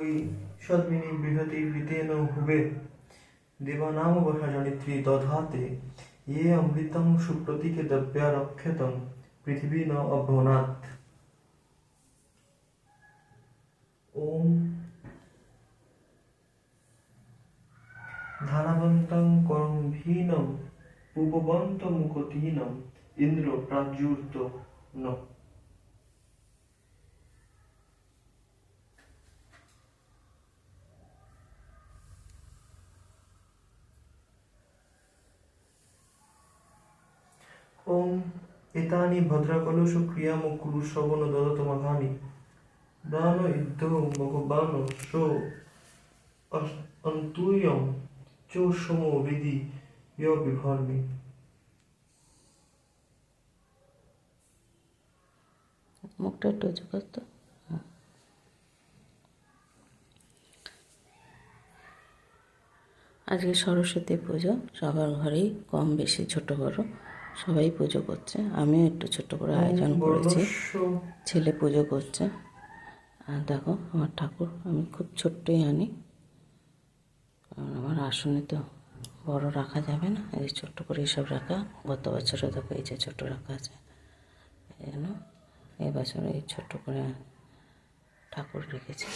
वै सद्मिनि बृहति वृतेन हुवे देवानामवशा जनित्री दधाते ये अमृतं सुप्रतीके दव्या रक्षतं पृथिवी न अभ्रणात् ॐ ধারাবন্তাং করমভীনম পূপবন্ত মুখতীনম ইন্দ্র প্রাজুর্ত ন ওম এতানি ভদ্রাকলুষু ক্রিয়ামুকুরু শ্রবণ দদতমঘানি দান ইদ্ধ ভগবান সো অন্তুয়ম চো বিধি বিভর্মি। মুখটা একটু উঁচু করতো আজকে সরস্বতী পুজো, সবার ঘরেই কম বেশি, ছোট বড়। সবাই পুজো করছে। আমিও একটু ছোট করে আয়োজন করেছি। ছেলে পুজো করছে। আর দেখো আমার ঠাকুর আমি খুব ছোট্টই আনি। কারণ আমার আসনে তো বড় রাখা যাবে না। এই ছোট্ট করে এসব রাখা। গত বছরে দেখো এই যে ছোট রাখা আছে। এই জন্য এবছর এই ছোট্ট করে ঠাকুর রেখেছি।